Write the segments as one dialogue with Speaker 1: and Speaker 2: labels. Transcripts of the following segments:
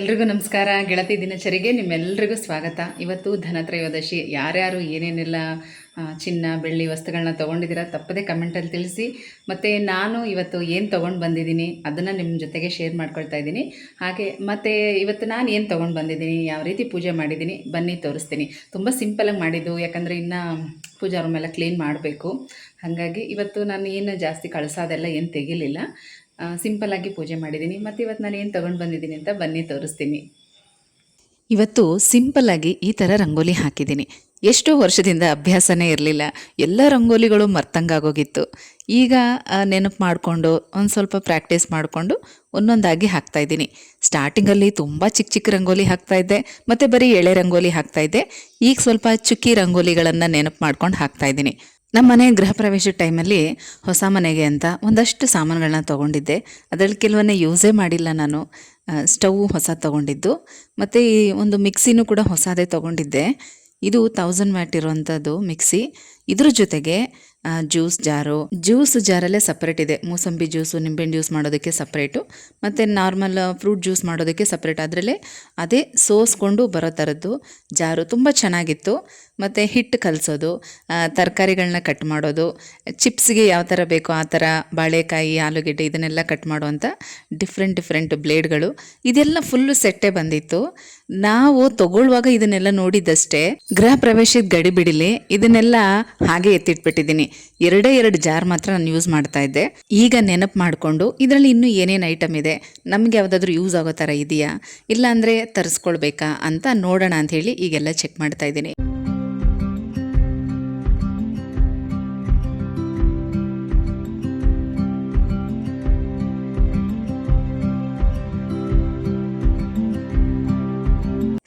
Speaker 1: ಎಲ್ರಿಗೂ ನಮಸ್ಕಾರ. ಗೆಳತಿ ದಿನಚರಿಗೆ ನಿಮ್ಮೆಲ್ರಿಗೂ ಸ್ವಾಗತ. ಇವತ್ತು ಧನತ್ರಯೋದಶಿ. ಯಾರ್ಯಾರು ಏನೇನೆಲ್ಲ ಚಿನ್ನ, ಬೆಳ್ಳಿ ವಸ್ತುಗಳನ್ನ ತೊಗೊಂಡಿದ್ದೀರಾ ತಪ್ಪದೇ ಕಮೆಂಟಲ್ಲಿ ತಿಳಿಸಿ. ಮತ್ತು ನಾನು ಇವತ್ತು ಏನು ತೊಗೊಂಡು ಬಂದಿದ್ದೀನಿ ಅದನ್ನು ನಿಮ್ಮ ಜೊತೆಗೆ ಶೇರ್ ಮಾಡ್ಕೊಳ್ತಾ ಇದ್ದೀನಿ. ಹಾಗೆ ಮತ್ತು ಇವತ್ತು ನಾನು ಏನು ತೊಗೊಂಡು ಬಂದಿದ್ದೀನಿ, ಯಾವ ರೀತಿ ಪೂಜೆ ಮಾಡಿದ್ದೀನಿ, ಬನ್ನಿ ತೋರಿಸ್ತೀನಿ. ತುಂಬ ಸಿಂಪಲಾಗಿ ಮಾಡಿದ್ದು. ಯಾಕಂದರೆ ಇನ್ನು ಪೂಜಾ ರೂಮೆಲ್ಲ ಕ್ಲೀನ್ ಮಾಡಬೇಕು. ಹಾಗಾಗಿ ಇವತ್ತು ನಾನು ಏನು ಜಾಸ್ತಿ ಕಳಿಸೋದೆಲ್ಲ ಏನು ತೆಗಿಲಿಲ್ಲ. ಸಿಂಪಲ್ಲಾಗಿ ಪೂಜೆ ಮಾಡಿದ್ದೀನಿ. ಮತ್ತು ಇವತ್ತು ನಾನು ಏನು ತೊಗೊಂಡು ಬಂದಿದ್ದೀನಿ ಅಂತ ಬನ್ನಿ ತೋರಿಸ್ತೀನಿ. ಇವತ್ತು ಸಿಂಪಲ್ಲಾಗಿ ಈ ಥರ ರಂಗೋಲಿ ಹಾಕಿದ್ದೀನಿ. ಎಷ್ಟೋ ವರ್ಷದಿಂದ ಅಭ್ಯಾಸನೇ ಇರಲಿಲ್ಲ. ಎಲ್ಲ ರಂಗೋಲಿಗಳು ಮರ್ತಂಗಾಗೋಗಿತ್ತು ಈಗ ನೆನಪು ಮಾಡಿಕೊಂಡು, ಒಂದು ಸ್ವಲ್ಪ ಪ್ರಾಕ್ಟೀಸ್ ಮಾಡಿಕೊಂಡು ಒಂದೊಂದಾಗಿ ಹಾಕ್ತಾಯಿದ್ದೀನಿ ಸ್ಟಾರ್ಟಿಂಗಲ್ಲಿ ತುಂಬ ಚಿಕ್ಕ ಚಿಕ್ಕ ರಂಗೋಲಿ ಹಾಕ್ತಾಯಿದ್ದೆ ಮತ್ತು ಬರೀ ಎಳೆ ರಂಗೋಲಿ ಹಾಕ್ತಾಯಿದ್ದೆ ಈಗ ಸ್ವಲ್ಪ ಚುಕ್ಕಿ ರಂಗೋಲಿಗಳನ್ನು ನೆನಪು ಮಾಡ್ಕೊಂಡು ಹಾಕ್ತಾಯಿದ್ದೀನಿ ನಮ್ಮ ಮನೆ ಗೃಹ ಪ್ರವೇಶದ ಟೈಮಲ್ಲಿ ಹೊಸ ಮನೆಗೆ ಅಂತ ಒಂದಷ್ಟು ಸಾಮಾನುಗಳನ್ನ ತೊಗೊಂಡಿದ್ದೆ. ಅದರಲ್ಲಿ ಕೆಲವನ್ನೇ ಯೂಸೇ ಮಾಡಿಲ್ಲ ನಾನು. ಸ್ಟವ್ ಹೊಸ ತೊಗೊಂಡಿದ್ದು. ಮತ್ತು ಈ ಒಂದು ಮಿಕ್ಸಿನೂ ಕೂಡ ಹೊಸದೇ ತೊಗೊಂಡಿದ್ದೆ. ಇದು ತೌಸಂಡ್ ವ್ಯಾಟ್ ಇರುವಂಥದ್ದು ಮಿಕ್ಸಿ ಇದ್ರ ಜೊತೆಗೆ ಜ್ಯೂಸ್ ಜಾರು. ಜ್ಯೂಸ್ ಜಾರಲ್ಲೇ ಸಪ್ರೇಟ್ ಇದೆ. ಮೂಸಂಬಿ ಜ್ಯೂಸು, ನಿಂಬೆಹಣ್ಣು ಜ್ಯೂಸ್ ಮಾಡೋದಕ್ಕೆ ಸಪ್ರೇಟು ಮತ್ತು ನಾರ್ಮಲ್ ಫ್ರೂಟ್ ಜ್ಯೂಸ್ ಮಾಡೋದಕ್ಕೆ ಸಪ್ರೇಟ್ ಅದರಲ್ಲೇ ಅದೇ ಸೋಸ್ಕೊಂಡು ಬರೋ ಥರದ್ದು ಜಾರು. ತುಂಬ ಚೆನ್ನಾಗಿತ್ತು. ಮತ್ತು ಹಿಟ್ಟು ಕಲಸೋದು ತರಕಾರಿಗಳನ್ನ ಕಟ್ ಮಾಡೋದು, ಚಿಪ್ಸ್ಗೆ ಯಾವ ಥರ ಬೇಕೋ ಆ ಥರ ಬಾಳೆಕಾಯಿ, ಆಲೂಗೆಡ್ಡೆ ಇದನ್ನೆಲ್ಲ ಕಟ್ ಮಾಡುವಂಥ ಡಿಫ್ರೆಂಟ್ ಡಿಫ್ರೆಂಟ್ ಬ್ಲೇಡ್ಗಳು. ಇದೆಲ್ಲ ಫುಲ್ಲು ಸೆಟ್ಟೇ ಬಂದಿತ್ತು. ನಾವು ತಗೊಳ್ಳುವಾಗ ಇದನ್ನೆಲ್ಲ ನೋಡಿದ್ದಷ್ಟೇ, ಗೃಹ ಪ್ರವೇಶದ ಗಡಿ ಬಿಡಿಲಿ ಇದನ್ನೆಲ್ಲ ಹಾಗೆ ಎತ್ತಿಟ್ಬಿಟ್ಟಿದ್ದೀನಿ. ಎರಡೇ ಎರಡು ಜಾರ್ ಮಾತ್ರ ನಾನು ಯೂಸ್ ಮಾಡ್ತಾ ಇದ್ದೆ. ಈಗ ನೆನಪು ಮಾಡಿಕೊಂಡು ಇದರಲ್ಲಿ ಇನ್ನೂ ಏನೇನು ಐಟಮ್ ಇದೆ? ನಮಗೆ ಯಾವುದಾದ್ರೂ ಯೂಸ್ ಆಗೋ ಥರ ಇದೆಯಾ? ಇಲ್ಲಾಂದರೆ ತರಿಸ್ಕೊಳ್ಬೇಕಾ ಅಂತ ನೋಡೋಣ ಅಂತ ಹೇಳಿ ಈಗೆಲ್ಲ ಚೆಕ್ ಮಾಡ್ತಾ ಇದ್ದೀನಿ.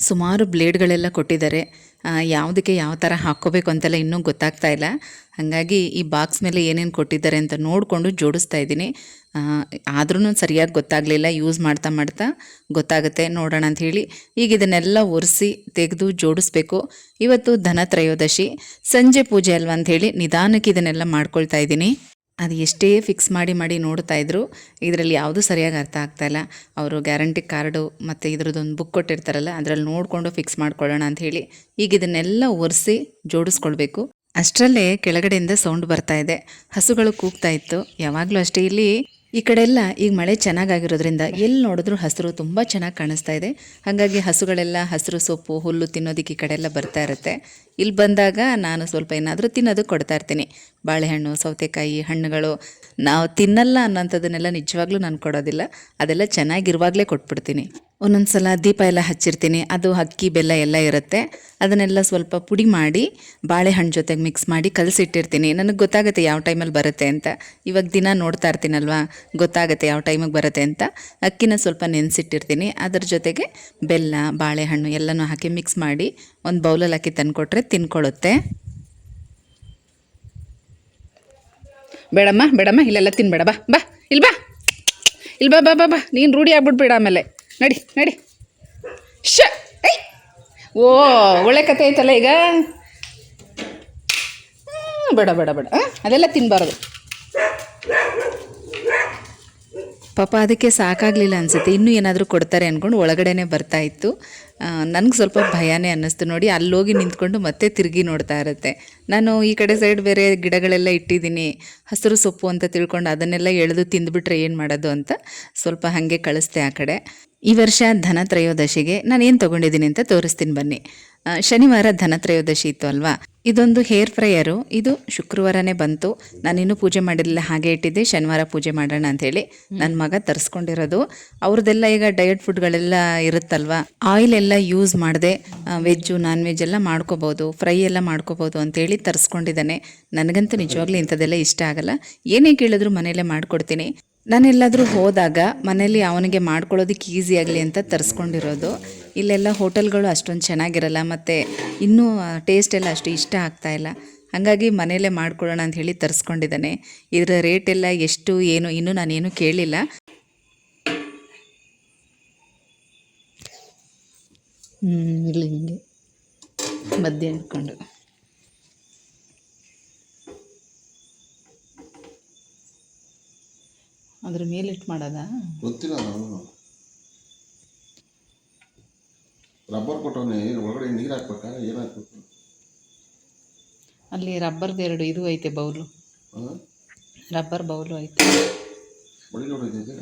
Speaker 1: ಸುಮಾರು ಬ್ಲೇಡ್ಗಳೆಲ್ಲ ಕೊಟ್ಟಿದ್ದಾರೆ. ಯಾವುದಕ್ಕೆ ಯಾವ ಥರ ಹಾಕ್ಕೋಬೇಕು ಅಂತೆಲ್ಲ ಇನ್ನೂ ಗೊತ್ತಾಗ್ತಾ ಇಲ್ಲ. ಹಾಗಾಗಿ ಈ ಬಾಕ್ಸ್ ಮೇಲೆ ಏನೇನು ಕೊಟ್ಟಿದ್ದಾರೆ ಅಂತ ನೋಡಿಕೊಂಡು ಜೋಡಿಸ್ತಾ ಇದ್ದೀನಿ. ಆದ್ರೂ ಸರಿಯಾಗಿ ಗೊತ್ತಾಗಲಿಲ್ಲ, ಯೂಸ್ ಮಾಡ್ತಾ ಮಾಡ್ತಾ ಗೊತ್ತಾಗುತ್ತೆ, ನೋಡೋಣ ಅಂತ ಹೇಳಿ. ಈಗ ಇದನ್ನೆಲ್ಲ ಒರೆಸಿ ತೆಗೆದು ಜೋಡಿಸ್ಬೇಕು. ಇವತ್ತು ಧನತ್ರಯೋದಶಿ ಸಂಜೆ ಪೂಜೆ ಅಲ್ವಾ ಅಂಥೇಳಿ ನಿಧಾನಕ್ಕೆ ಇದನ್ನೆಲ್ಲ ಮಾಡ್ಕೊಳ್ತಾ ಇದ್ದೀನಿ. ಅದು ಎಷ್ಟೇ ಫಿಕ್ಸ್ ಮಾಡಿ ಮಾಡಿ ನೋಡ್ತಾ ಇದ್ರು, ಇದರಲ್ಲಿ ಯಾವುದೂ ಸರಿಯಾಗಿ ಅರ್ಥ ಆಗ್ತಾ ಇಲ್ಲ. ಅವರು ಗ್ಯಾರಂಟಿ ಕಾರ್ಡು ಮತ್ತು ಇದ್ರದ್ದೊಂದು ಬುಕ್ ಕೊಟ್ಟಿರ್ತಾರಲ್ಲ, ಅದರಲ್ಲಿ ನೋಡಿಕೊಂಡು ಫಿಕ್ಸ್ ಮಾಡ್ಕೊಳ್ಳೋಣ ಅಂತ ಹೇಳಿ ಈಗ ಇದನ್ನೆಲ್ಲ ಒರೆಸಿ ಜೋಡಿಸ್ಕೊಳ್ಬೇಕು. ಅಷ್ಟರಲ್ಲೇ ಕೆಳಗಡೆಯಿಂದ ಸೌಂಡ್ ಬರ್ತಾ ಇದೆ. ಹಸುಗಳು ಕೂಗ್ತಾ ಇತ್ತು. ಯಾವಾಗಲೂ ಅಷ್ಟೇ ಇಲ್ಲಿ ಈ ಕಡೆ ಎಲ್ಲ ಈಗ ಮಳೆ ಚೆನ್ನಾಗಾಗಿರೋದ್ರಿಂದ ಎಲ್ಲಿ ನೋಡಿದ್ರು ಹಸಿರು ತುಂಬ ಚೆನ್ನಾಗಿ ಕಾಣಿಸ್ತಾ ಇದೆ. ಹಾಗಾಗಿ ಹಸುಗಳೆಲ್ಲ ಹಸಿರು ಸೊಪ್ಪು, ಹುಲ್ಲು ತಿನ್ನೋದಕ್ಕೆ ಈ ಕಡೆ ಎಲ್ಲ ಬರ್ತಾ ಇರುತ್ತೆ. ಇಲ್ಲಿ ಬಂದಾಗ ನಾನು ಸ್ವಲ್ಪ ಏನಾದರೂ ತಿನ್ನೋದು ಕೊಡ್ತಾ ಇರ್ತೀನಿ. ಬಾಳೆಹಣ್ಣು, ಸೌತೆಕಾಯಿ, ಹಣ್ಣುಗಳು ನಾವು ತಿನ್ನಲ್ಲ ಅನ್ನೋಂಥದ್ದನ್ನೆಲ್ಲ ನಿಜವಾಗ್ಲೂ ನಾನು ಕೊಡೋದಿಲ್ಲ. ಅದೆಲ್ಲ ಚೆನ್ನಾಗಿರುವಾಗಲೇ ಕೊಟ್ಬಿಡ್ತೀನಿ. ಒಂದೊಂದು ಸಲ ದೀಪ ಎಲ್ಲ ಹಚ್ಚಿರ್ತೀನಿ. ಅದು ಅಕ್ಕಿ, ಬೆಲ್ಲ ಎಲ್ಲ ಇರುತ್ತೆ. ಅದನ್ನೆಲ್ಲ ಸ್ವಲ್ಪ ಪುಡಿ ಮಾಡಿ, ಬಾಳೆಹಣ್ಣು ಜೊತೆಗೆ ಮಿಕ್ಸ್ ಮಾಡಿ ಕಲಸಿಟ್ಟಿರ್ತೀನಿ. ನನಗೆ ಗೊತ್ತಾಗುತ್ತೆ ಯಾವ ಟೈಮಲ್ಲಿ ಬರುತ್ತೆ ಅಂತ. ಇವಾಗ ದಿನ ನೋಡ್ತಾ ಇರ್ತೀನಲ್ವಾ? ಗೊತ್ತಾಗುತ್ತೆ ಯಾವ ಟೈಮಿಗೆ ಬರುತ್ತೆ ಅಂತ. ಅಕ್ಕಿನ ಸ್ವಲ್ಪ ನೆನೆಸಿಟ್ಟಿರ್ತೀನಿ. ಅದ್ರ ಜೊತೆಗೆ ಬೆಲ್ಲ, ಬಾಳೆಹಣ್ಣು ಎಲ್ಲನೂ ಹಾಕಿ ಮಿಕ್ಸ್ ಮಾಡಿ ಒಂದು ಬೌಲಲ್ಲಿ ಹಾಕಿ ತಂದುಕೊಟ್ರೆ ತಿನ್ಕೊಳ್ಳುತ್ತೆ ಬೇಡಮ್ಮ ಬೇಡಮ್ಮ, ಇಲ್ಲೆಲ್ಲ ತಿನ್ಬೇಡ. ಬಾ ಬಾ ಇಲ್ಲಿ ಬಾ. ಇಲ್ಲಿ ಬಾ ಬಾ ಬಾ ಬಾ. ನೀನು ರೂಢಿ ಆಗ್ಬಿಟ್ಬೇಡ ಆಮೇಲೆ. ನಡಿ ನಡಿ. ಶ ಓ, ಒಳ್ಳೆ ಕತೆ ಐತಲ್ಲ ಈಗ? ಬೇಡ ಬೇಡ ಬೇಡ. ಅದೆಲ್ಲ ತಿನ್ನಬಾರ್ದು ಪಾಪ ಅದಕ್ಕೆ ಸಾಕಾಗಲಿಲ್ಲ ಅನಿಸುತ್ತೆ. ಇನ್ನೂ ಏನಾದರೂ ಕೊಡ್ತಾರೆ ಅಂದ್ಕೊಂಡು ಒಳಗಡೆನೆ ಬರ್ತಾ ಇತ್ತು. ನನಗೆ ಸ್ವಲ್ಪ ಭಯನೇ ಅನ್ನಿಸ್ತು ನೋಡಿ. ಅಲ್ಲೋಗಿ ನಿಂತ್ಕೊಂಡು ಮತ್ತೆ ತಿರುಗಿ ನೋಡ್ತಾ ಇರುತ್ತೆ. ನಾನು ಈ ಕಡೆ ಸೈಡ್ ಬೇರೆ ಗಿಡಗಳೆಲ್ಲ ಇಟ್ಟಿದ್ದೀನಿ. ಹಸಿರು ಸೊಪ್ಪು ಅಂತ ತಿಳ್ಕೊಂಡು ಅದನ್ನೆಲ್ಲ ಎಳೆದು ತಿಂದುಬಿಟ್ರೆ ಏನು ಮಾಡೋದು ಅಂತ ಸ್ವಲ್ಪ ಹಾಗೆ ಕಳಿಸ್ದೆ ಆ ಕಡೆ. ಈ ವರ್ಷ ಧನತ್ರಯೋದಶಿಗೆ ನಾನು ಏನು ತಗೊಂಡಿದ್ದೀನಿ ಅಂತ ತೋರಿಸ್ತೀನಿ ಬನ್ನಿ. ಶನಿವಾರ ಧನತ್ರಯೋದಶಿ ಇತ್ತು ಅಲ್ವಾ? ಇದೊಂದು ಹೇರ್ ಫ್ರೈಯರು. ಇದು ಶುಕ್ರವಾರನೇ ಬಂತು. ನಾನಿನ್ನೂ ಪೂಜೆ ಮಾಡಿರಲಿಲ್ಲ, ಹಾಗೆ ಇಟ್ಟಿದ್ದೆ. ಶನಿವಾರ ಪೂಜೆ ಮಾಡೋಣ ಅಂಥೇಳಿ ನನ್ನ ಮಗ ತರಿಸ್ಕೊಂಡಿರೋದು. ಅವ್ರದ್ದೆಲ್ಲ ಈಗ ಡಯಟ್ ಫುಡ್ಗಳೆಲ್ಲ ಇರುತ್ತಲ್ವಾ? ಆಯಿಲ್ ಎಲ್ಲ ಯೂಸ್ ಮಾಡಿದೆ. ವೆಜ್ಜು ನಾನ್ ವೆಜ್ ಎಲ್ಲ ಮಾಡ್ಕೋಬೋದು. ಫ್ರೈ ಎಲ್ಲ ಮಾಡ್ಕೋಬೋದು ಅಂತೇಳಿ ತರಿಸ್ಕೊಂಡಿದ್ದಾನೆ. ನನಗಂತೂ ನಿಜವಾಗ್ಲೂ ಇಂಥದ್ದೆಲ್ಲ ಇಷ್ಟ ಆಗಲ್ಲ. ಏನೇ ಕೇಳಿದ್ರು ಮನೆಯಲ್ಲೇ ಮಾಡಿಕೊಡ್ತೀನಿ. ನಾನೆಲ್ಲಾದರೂ ಹೋದಾಗ ಮನೇಲಿ ಅವನಿಗೆ ಮಾಡ್ಕೊಳ್ಳೋದಕ್ಕೆ ಈಸಿ ಆಗಲಿ ಅಂತ ತರಿಸ್ಕೊಂಡಿರೋದು. ಇಲ್ಲೆಲ್ಲ ಹೋಟೆಲ್ಗಳು ಅಷ್ಟೊಂದು ಚೆನ್ನಾಗಿರಲ್ಲ, ಮತ್ತು ಇನ್ನೂ ಟೇಸ್ಟ್ ಎಲ್ಲ ಅಷ್ಟು ಇಷ್ಟ ಆಗ್ತಾಯಿಲ್ಲ ಹಾಗಾಗಿ ಮನೆಯಲ್ಲೇ ಮಾಡ್ಕೊಳ್ಳೋಣ ಅಂತ ಹೇಳಿ ತರಿಸ್ಕೊಂಡಿದ್ದಾನೆ. ಇದರ ರೇಟ್ ಎಲ್ಲ ಎಷ್ಟು, ಏನು, ಇನ್ನೂ ನಾನೇನು ಕೇಳಿಲ್ಲ. ಹ್ಞೂ ಇಲ್ಲ ಹಿಂಗೆ ಮಧ್ಯೆ ಇಟ್ಕೊಂಡು ಅದ್ರ ಮೇಲಿಟ್ಟು ಮಾಡೋದಾ?
Speaker 2: ಗೊತ್ತಿಲ್ಲ ನಾನು. ರಬ್ಬರ್ ಕೊಟ್ಟವನೆ ಒಳಗಡೆ ನೀರು ಹಾಕ್ಬೇಕಾ? ಏನು ಹಾಕ್ಬೇಕು?
Speaker 1: ಅಲ್ಲಿ ರಬ್ಬರ್ದು ಎರಡು ಇದು ಐತೆ ಬೌಲು.
Speaker 2: ಹಾಂ
Speaker 1: ರಬ್ಬರ್ ಬೌಲು ಐತೆ.
Speaker 2: ನೋಡಿದ್ದೆ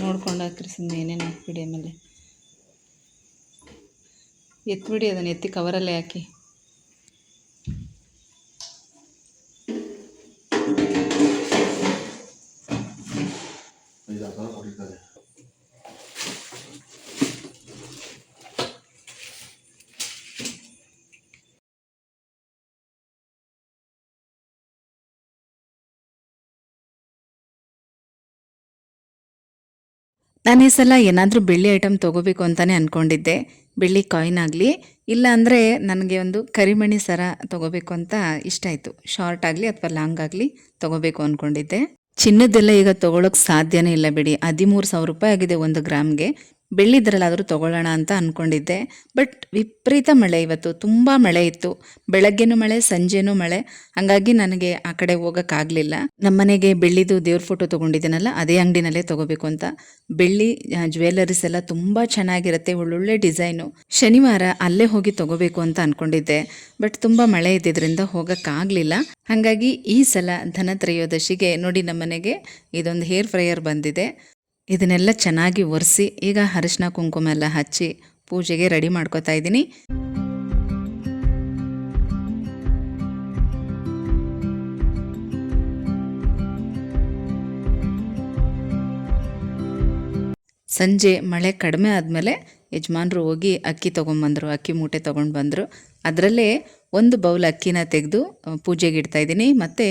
Speaker 1: ನೋಡ್ಕೊಂಡು ಹಾಕ್ರಿ ಸುಮ್ಮನೆ ಏನೇನು ಹಾಕ್ಬಿಡಿ ಆಮೇಲೆ. ಎತ್ಬಿಡಿ ಅದನ್ನು ಎತ್ತಿ ಕವರಲ್ಲೇ ಹಾಕಿ. ನಾನು ಈ ಸಲ ಏನಾದರೂ ಬೆಳ್ಳಿ ಐಟಮ್ ತೊಗೋಬೇಕು ಅಂತಲೇ ಅಂದ್ಕೊಂಡಿದ್ದೆ ಬೆಳ್ಳಿ ಕಾಯಿನ್ ಆಗಲಿ, ಇಲ್ಲ ಅಂದರೆ ನನಗೆ ಒಂದು ಕರಿಮಣಿ ಸರ ತೊಗೋಬೇಕು ಅಂತ ಇಷ್ಟ ಆಯಿತು. ಶಾರ್ಟ್ ಆಗಲಿ ಅಥವಾ ಲಾಂಗ್ ಆಗಲಿ ತೊಗೋಬೇಕು ಅಂದ್ಕೊಂಡಿದ್ದೆ ಚಿನ್ನದೆಲ್ಲ ಈಗ ತೊಗೊಳಕ್ಕೆ ಸಾಧ್ಯನೇ ಇಲ್ಲ ಬಿಡಿ. ಹದಿಮೂರು ಸಾವಿರ ರೂಪಾಯಿ ಆಗಿದೆ ಒಂದು ಗ್ರಾಮ್ಗೆ. ಬೆಳ್ಳಿದ್ರಲ್ಲಾದರೂ ತೊಗೊಳ್ಳೋಣ ಅಂತ ಅಂದ್ಕೊಂಡಿದ್ದೆ ಬಟ್ ವಿಪರೀತ ಮಳೆ ಇವತ್ತು, ತುಂಬ ಮಳೆ ಇತ್ತು. ಬೆಳಗ್ಗೆನೂ ಮಳೆ, ಸಂಜೆನೂ ಮಳೆ. ಹಾಗಾಗಿ ನನಗೆ ಆ ಕಡೆ ಹೋಗೋಕ್ಕಾಗಲಿಲ್ಲ. ನಮ್ಮನೆಗೆ ಬೆಳ್ಳಿದು ದೇವ್ರ ಫೋಟೋ ತೊಗೊಂಡಿದ್ದೀನಲ್ಲ, ಅದೇ ಅಂಗಡಿನಲ್ಲೇ ತೊಗೋಬೇಕು ಅಂತ. ಬೆಳ್ಳಿ ಜ್ಯುವೆಲರೀಸ್ ಎಲ್ಲ ತುಂಬ ಚೆನ್ನಾಗಿರುತ್ತೆ, ಒಳ್ಳೊಳ್ಳೆ ಡಿಸೈನು ಶನಿವಾರ ಅಲ್ಲೇ ಹೋಗಿ ತೊಗೋಬೇಕು ಅಂತ ಅಂದ್ಕೊಂಡಿದ್ದೆ ಬಟ್ ತುಂಬ ಮಳೆ ಇದ್ದಿದ್ದರಿಂದ ಹೋಗೋಕ್ಕಾಗಲಿಲ್ಲ. ಹಾಗಾಗಿ ಈ ಸಲ ಧನತ್ರಯೋದಶಿಗೆ ನೋಡಿ ನಮ್ಮನೆಗೆ ಇದೊಂದು ಹೇರ್ ಫ್ರೈಯರ್ ಬಂದಿದೆ. ಇದನ್ನೆಲ್ಲ ಚೆನ್ನಾಗಿ ಒರೆಸಿ ಈಗ ಅರಿಶಿನ ಕುಂಕುಮ ಎಲ್ಲ ಹಚ್ಚಿ ಪೂಜೆಗೆ ರೆಡಿ ಮಾಡ್ಕೋತಾ ಇದ್ದೀನಿ. ಸಂಜೆ ಮಳೆ ಕಡಿಮೆ ಆದಮೇಲೆ ಯಜಮಾನರು ಹೋಗಿ ಅಕ್ಕಿ ತೊಗೊಂಬಂದರು, ಅಕ್ಕಿ ಮೂಟೆ ತೊಗೊಂಡು ಬಂದರು. ಅದರಲ್ಲೇ ಒಂದು ಬೌಲ್ ಅಕ್ಕಿನ ತೆಗೆದು ಪೂಜೆಗೆ ಇಡ್ತಾ ಇದ್ದೀನಿ. ಮತ್ತು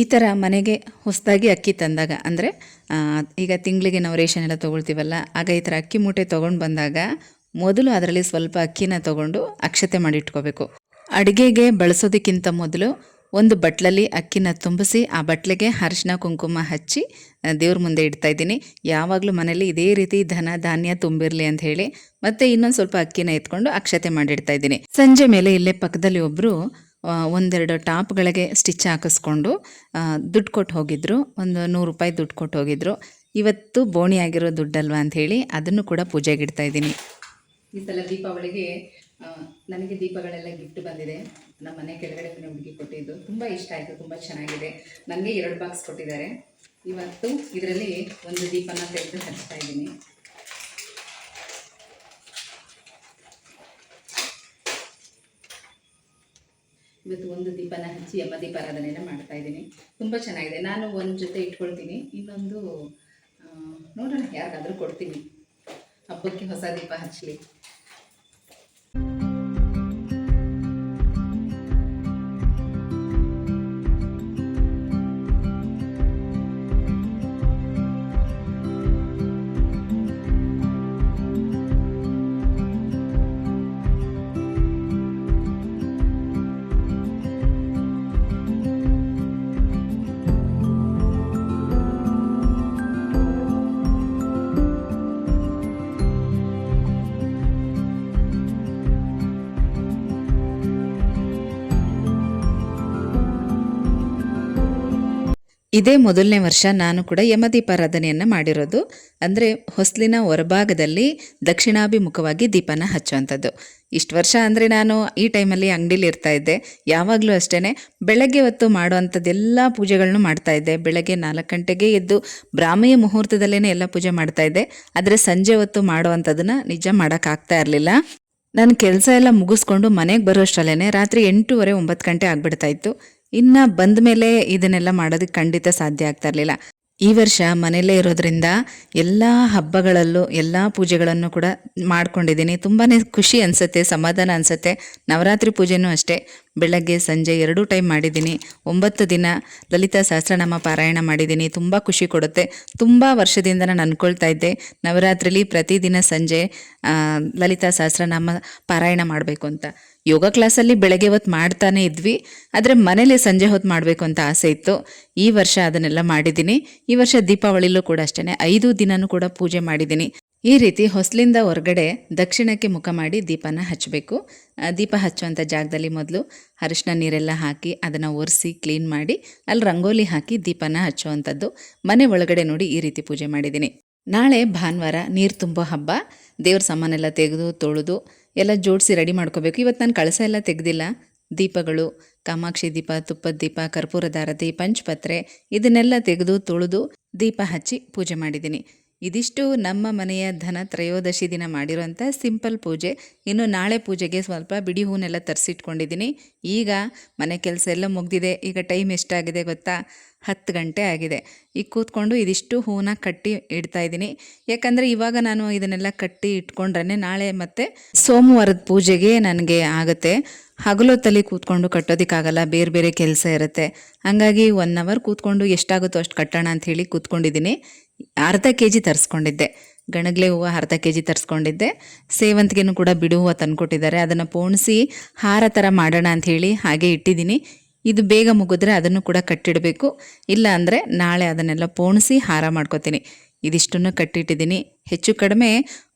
Speaker 1: ಈ ಥರ ಮನೆಗೆ ಹೊಸದಾಗಿ ಅಕ್ಕಿ ತಂದಾಗ, ಅಂದರೆ ಈಗ ತಿಂಗಳಿಗೆ ನಾವು ರೇಷನ್ ಎಲ್ಲ ತೊಗೊಳ್ತೀವಲ್ಲ, ಆಗ ಈ ಥರ ಅಕ್ಕಿ ಮೂಟೆ ತೊಗೊಂಡು ಬಂದಾಗ ಮೊದಲು ಅದರಲ್ಲಿ ಸ್ವಲ್ಪ ಅಕ್ಕಿನ ತೊಗೊಂಡು ಅಕ್ಷತೆ ಮಾಡಿಟ್ಕೋಬೇಕು ಅಡುಗೆಗೆ ಬಳಸೋದಕ್ಕಿಂತ ಮೊದಲು ಒಂದು ಬಟ್ಲಲ್ಲಿ ಅಕ್ಕಿನ ತುಂಬಿಸಿ, ಆ ಬಟ್ಲಿಗೆ ಅರಿಶಿನ ಕುಂಕುಮ ಹಚ್ಚಿ ದೇವ್ರ ಮುಂದೆ ಇಡ್ತಾ ಇದ್ದೀನಿ. ಯಾವಾಗಲೂ ಮನೇಲಿ ಇದೇ ರೀತಿ ಧನ ಧಾನ್ಯ ತುಂಬಿರಲಿ ಅಂತ ಹೇಳಿ, ಮತ್ತೆ ಇನ್ನೊಂದು ಸ್ವಲ್ಪ ಅಕ್ಕಿನ ಎತ್ಕೊಂಡು ಅಕ್ಷತೆ ಮಾಡಿಡ್ತಾ ಇದ್ದೀನಿ. ಸಂಜೆ ಮೇಲೆ ಇಲ್ಲೇ ಪಕ್ಕದಲ್ಲಿ ಒಬ್ಬರು ಒಂದೆರಡು ಟಾಪ್ಗಳಿಗೆ ಸ್ಟಿಚ್ ಹಾಕಿಸ್ಕೊಂಡು ದುಡ್ಡು ಕೊಟ್ಟು ಹೋಗಿದ್ರು. ಒಂದು ನೂರು ರೂಪಾಯಿ ದುಡ್ಡು ಕೊಟ್ಟು ಹೋಗಿದ್ರು. ಇವತ್ತು ಬೋಣಿ ಆಗಿರೋ ದುಡ್ಡಲ್ವಾ ಅಂತ ಹೇಳಿ ಅದನ್ನು ಕೂಡ ಪೂಜೆಗೆ ಇಡ್ತಾ ಇದ್ದೀನಿ. ಈ ಸಲ ದೀಪಾವಳಿಗೆ ನನಗೆ ದೀಪಗಳೆಲ್ಲ ಗಿಫ್ಟ್ ಬಂದಿದೆ. ನಮ್ಮ ಮನೆ ಕೆಳಗಡೆ ಹುಡುಗಿ ಕೊಟ್ಟಿದ್ದು. ತುಂಬ ಇಷ್ಟ ಆಯಿತು, ತುಂಬ ಚೆನ್ನಾಗಿದೆ. ನನಗೆ ಎರಡು ಬಾಕ್ಸ್ ಕೊಟ್ಟಿದ್ದಾರೆ. ಇವತ್ತು ಇದರಲ್ಲಿ ಒಂದು ದೀಪನ ತೆಗೆದು ಹಚ್ತಾ ಇದ್ದೀನಿ. ಇವತ್ತು ಒಂದು ದೀಪನ ಹಚ್ಚಿ ಯಮ ದೀಪಾರಾಧನೆಯನ್ನು ಮಾಡ್ತಾ ಇದ್ದೀನಿ. ತುಂಬ ಚೆನ್ನಾಗಿದೆ. ನಾನು ಒಂದು ಜೊತೆ ಇಟ್ಕೊಳ್ತೀನಿ. ಇನ್ನೊಂದು ನೋಡೋಣ, ಯಾರಿಗಾದರೂ ಕೊಡ್ತೀನಿ. ಹಬ್ಬಕ್ಕೆ ಹೊಸ ದೀಪ ಹಚ್ಚಲಿ ಇದೇ ಮೊದಲನೇ ವರ್ಷ ನಾನು ಕೂಡ ಯಮದೀಪಾರಾಧನೆಯನ್ನು ಮಾಡಿರೋದು. ಅಂದರೆ ಹೊಸ್ಲಿನ ಹೊರಭಾಗದಲ್ಲಿ ದಕ್ಷಿಣಾಭಿಮುಖವಾಗಿ ದೀಪನ ಹಚ್ಚುವಂಥದ್ದು. ಇಷ್ಟು ವರ್ಷ ಅಂದರೆ ನಾನು ಈ ಟೈಮಲ್ಲಿ ಅಂಗಡೀಲಿ ಇರ್ತಾ ಇದ್ದೆ. ಯಾವಾಗಲೂ ಅಷ್ಟೇ ಬೆಳಗ್ಗೆ ಹೊತ್ತು ಮಾಡುವಂಥದ್ದೆಲ್ಲ ಪೂಜೆಗಳನ್ನು ಮಾಡ್ತಾ ಇದ್ದೆ. ಬೆಳಗ್ಗೆ ನಾಲ್ಕು ಗಂಟೆಗೆ ಎದ್ದು ಬ್ರಾಹ್ಮೀಯ ಮುಹೂರ್ತದಲ್ಲೇ ಎಲ್ಲ ಪೂಜೆ ಮಾಡ್ತಾ ಇದ್ದೆ. ಆದರೆ ಸಂಜೆ ಹೊತ್ತು ಮಾಡುವಂಥದ್ದನ್ನು ನಿಜ ಮಾಡೋಕ್ಕಾಗ್ತಾ ಇರಲಿಲ್ಲ. ನನ್ನ ಕೆಲಸ ಎಲ್ಲ ಮುಗಿಸ್ಕೊಂಡು ಮನೆಗೆ ಬರೋಷ್ಟರಲ್ಲೇ ರಾತ್ರಿ ಎಂಟೂವರೆ ಒಂಬತ್ತು ಗಂಟೆ ಆಗಿಬಿಡ್ತಾ ಇತ್ತು. ಇನ್ನು ಬಂದ ಮೇಲೆ ಇದನ್ನೆಲ್ಲ ಮಾಡೋದಕ್ಕೆ ಖಂಡಿತ ಸಾಧ್ಯ ಆಗ್ತಾ ಇರಲಿಲ್ಲ. ಈ ವರ್ಷ ಮನೆಯಲ್ಲೇ ಇರೋದ್ರಿಂದ ಎಲ್ಲ ಹಬ್ಬಗಳಲ್ಲೂ ಎಲ್ಲ ಪೂಜೆಗಳನ್ನು ಕೂಡ ಮಾಡ್ಕೊಂಡಿದ್ದೀನಿ. ತುಂಬಾ ಖುಷಿ ಅನಿಸುತ್ತೆ, ಸಮಾಧಾನ ಅನಿಸುತ್ತೆ. ನವರಾತ್ರಿ ಪೂಜೆನೂ ಅಷ್ಟೇ. ಬೆಳಗ್ಗೆ, ಸಂಜೆ ಎರಡೂ ಟೈಮ್ ಮಾಡಿದ್ದೀನಿ. ಒಂಬತ್ತು ದಿನ ಲಲಿತಾ ಸಹಸ್ರನಾಮ ಪಾರಾಯಣ ಮಾಡಿದ್ದೀನಿ. ತುಂಬ ಖುಷಿ ಕೊಡುತ್ತೆ. ತುಂಬ ವರ್ಷದಿಂದ ನಾನು ಅಂದ್ಕೊಳ್ತಾ ಇದ್ದೆ, ನವರಾತ್ರಿಲಿ ಪ್ರತಿದಿನ ಸಂಜೆ ಲಲಿತಾ ಸಹಸ್ರನಾಮ ಪಾರಾಯಣ ಮಾಡಬೇಕು ಅಂತ. ಯೋಗ ಕ್ಲಾಸಲ್ಲಿ ಬೆಳಗ್ಗೆ ಹೊತ್ತು ಮಾಡ್ತಾನೆ ಇದ್ವಿ. ಆದರೆ ಮನೇಲಿ ಸಂಜೆ ಹೊತ್ತು ಮಾಡಬೇಕು ಅಂತ ಆಸೆ ಇತ್ತು. ಈ ವರ್ಷ ಅದನ್ನೆಲ್ಲ ಮಾಡಿದ್ದೀನಿ. ಈ ವರ್ಷ ದೀಪಾವಳಿಲೂ ಕೂಡ ಅಷ್ಟೇ ಐದು ದಿನನೂ ಕೂಡ ಪೂಜೆ ಮಾಡಿದ್ದೀನಿ. ಈ ರೀತಿ ಹೊಸಲಿಂದ ಹೊರಗಡೆ ದಕ್ಷಿಣಕ್ಕೆ ಮುಖ ಮಾಡಿ ದೀಪನ ಹಚ್ಚಬೇಕು. ದೀಪ ಹಚ್ಚುವಂಥ ಜಾಗದಲ್ಲಿ ಮೊದಲು ಅರಿಶಿನ ನೀರೆಲ್ಲ ಹಾಕಿ ಅದನ್ನು ಒರೆಸಿ, ಕ್ಲೀನ್ ಮಾಡಿ ಅಲ್ಲಿ ರಂಗೋಲಿ ಹಾಕಿ ದೀಪನ ಹಚ್ಚುವಂಥದ್ದು ಮನೆ ಒಳಗಡೆ ನೋಡಿ ಈ ರೀತಿ ಪೂಜೆ ಮಾಡಿದ್ದೀನಿ. ನಾಳೆ ಭಾನುವಾರ ನೀರು ತುಂಬೋ ಹಬ್ಬ. ದೇವ್ರ ಸಾಮಾನೆಲ್ಲ ತೆಗೆದು, ತೊಳೆದು ಎಲ್ಲ ಜೋಡಿಸಿ ರೆಡಿ ಮಾಡ್ಕೋಬೇಕು. ಇವತ್ತು ನಾನು ಕಳಸ ಎಲ್ಲ ತೆಗೆದಿಲ್ಲ. ದೀಪಗಳು, ಕಾಮಾಕ್ಷಿ ದೀಪ, ತುಪ್ಪದ ದೀಪ ಕರ್ಪೂರ ದಾರತಿ ಪಂಚಪತ್ರೆ ಇದನ್ನೆಲ್ಲ ತೆಗೆದು, ತೊಳೆದು ದೀಪ ಹಚ್ಚಿ ಪೂಜೆ ಮಾಡಿದ್ದೀನಿ. ಇದಿಷ್ಟು ನಮ್ಮ ಮನೆಯ ಧನ ತ್ರಯೋದಶಿ ದಿನ ಮಾಡಿರೋಂಥ ಸಿಂಪಲ್ ಪೂಜೆ. ಇನ್ನು ನಾಳೆ ಪೂಜೆಗೆ ಸ್ವಲ್ಪ ಬಿಡಿ ಹೂನೆಲ್ಲ ತರಿಸಿಟ್ಕೊಂಡಿದ್ದೀನಿ. ಈಗ ಮನೆ ಕೆಲಸ ಎಲ್ಲ ಮುಗ್ದಿದೆ. ಈಗ ಟೈಮ್ ಎಷ್ಟಾಗಿದೆ ಗೊತ್ತಾ? ಹತ್ತು ಗಂಟೆ ಆಗಿದೆ. ಈಗ ಕೂತ್ಕೊಂಡು ಇದಿಷ್ಟು ಹೂನ ಕಟ್ಟಿ ಇಡ್ತಾ ಇದ್ದೀನಿ. ಯಾಕಂದರೆ ಇವಾಗ ನಾನು ಇದನ್ನೆಲ್ಲ ಕಟ್ಟಿ ಇಟ್ಕೊಂಡ್ರೆ ನಾಳೆ ಮತ್ತೆ ಸೋಮವಾರದ ಪೂಜೆಗೆ ನನಗೆ ಆಗುತ್ತೆ. ಹಗಲೊತ್ತಲ್ಲಿ ಕೂತ್ಕೊಂಡು ಕಟ್ಟೋದಕ್ಕಾಗಲ್ಲ. ಬೇರೆ ಬೇರೆ ಕೆಲಸ ಇರುತ್ತೆ. ಹಾಗಾಗಿ ಒನ್ ಅವರ್ ಕೂತ್ಕೊಂಡು ಎಷ್ಟಾಗುತ್ತೋ ಅಷ್ಟು ಕಟ್ಟೋಣ ಅಂತ ಹೇಳಿ ಕೂತ್ಕೊಂಡಿದ್ದೀನಿ. ಅರ್ಧ ಕೆ ಜಿ ತರಿಸ್ಕೊಂಡಿದ್ದೆ. ಗಣಗ್ಲೆ ಹೂವು ಅರ್ಧ ಕೆ ಜಿ ತರಿಸ್ಕೊಂಡಿದ್ದೆ. ಸೇವಂತಿಗೆನೂ ಕೂಡ ಬಿಡು ಹೂವು ತಂದುಕೊಟ್ಟಿದ್ದಾರೆ. ಅದನ್ನು ಪೋಣಿಸಿ ಹಾರ ಥರ ಮಾಡೋಣ ಹೇಳಿ ಹಾಗೆ ಇಟ್ಟಿದ್ದೀನಿ. ಇದು ಬೇಗ ಮುಗಿದ್ರೆ ಅದನ್ನು ಕೂಡ ಕಟ್ಟಿಡಬೇಕು. ಇಲ್ಲ ಅಂದರೆ ನಾಳೆ ಅದನ್ನೆಲ್ಲ ಪೋಣಿಸಿ ಹಾರ ಮಾಡ್ಕೋತೀನಿ. ಇದಿಷ್ಟನ್ನು ಕಟ್ಟಿಟ್ಟಿದ್ದೀನಿ. ಹೆಚ್ಚು ಕಡಿಮೆ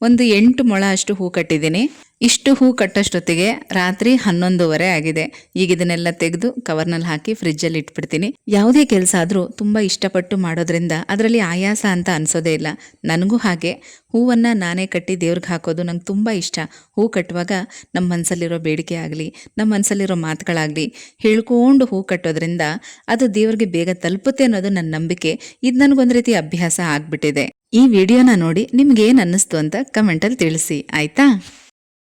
Speaker 1: ಒಂದು ಎಂಟು ಮೊಳ ಅಷ್ಟು ಹೂ ಕಟ್ಟಿದ್ದೀನಿ. ಇಷ್ಟು ಹೂ ಕಟ್ಟೋಷ್ಟೊತ್ತಿಗೆ ರಾತ್ರಿ ಹನ್ನೊಂದುವರೆ ಆಗಿದೆ. ಈಗ ಇದನ್ನೆಲ್ಲ ತೆಗೆದು ಕವರ್ನಲ್ಲಿ ಹಾಕಿ ಫ್ರಿಜ್ಜಲ್ಲಿ ಇಟ್ಬಿಡ್ತೀನಿ. ಯಾವುದೇ ಕೆಲಸ ಆದರೂ ತುಂಬ ಇಷ್ಟಪಟ್ಟು ಮಾಡೋದ್ರಿಂದ ಅದರಲ್ಲಿ ಆಯಾಸ ಅಂತ ಅನಿಸೋದೇ ಇಲ್ಲ. ನನಗೂ ಹಾಗೆ. ಹೂವನ್ನು ನಾನೇ ಕಟ್ಟಿ ದೇವ್ರಿಗೆ ಹಾಕೋದು ನಂಗೆ ತುಂಬ ಇಷ್ಟ. ಹೂ ಕಟ್ಟುವಾಗ ನಮ್ಮ ಮನಸ್ಸಲ್ಲಿರೋ ಬೇಡಿಕೆ ಆಗಲಿ ನಮ್ಮ ಮನಸ್ಸಲ್ಲಿರೋ ಮಾತುಗಳಾಗಲಿ ಹೇಳ್ಕೊಂಡು ಹೂ ಕಟ್ಟೋದ್ರಿಂದ ಅದು ದೇವ್ರಿಗೆ ಬೇಗ ತಲುಪುತ್ತೆ ಅನ್ನೋದು ನನ್ನ ನಂಬಿಕೆ. ಇದು ನನಗೊಂದು ರೀತಿ ಅಭ್ಯಾಸ ಆಗಿಬಿಟ್ಟಿದೆ. ಈ ವಿಡಿಯೋನ ನೋಡಿ ನಿಮ್ಗೇನು ಅನ್ನಿಸ್ತು ಅಂತ ಕಮೆಂಟಲ್ಲಿ ತಿಳಿಸಿ. ಆಯಿತಾ?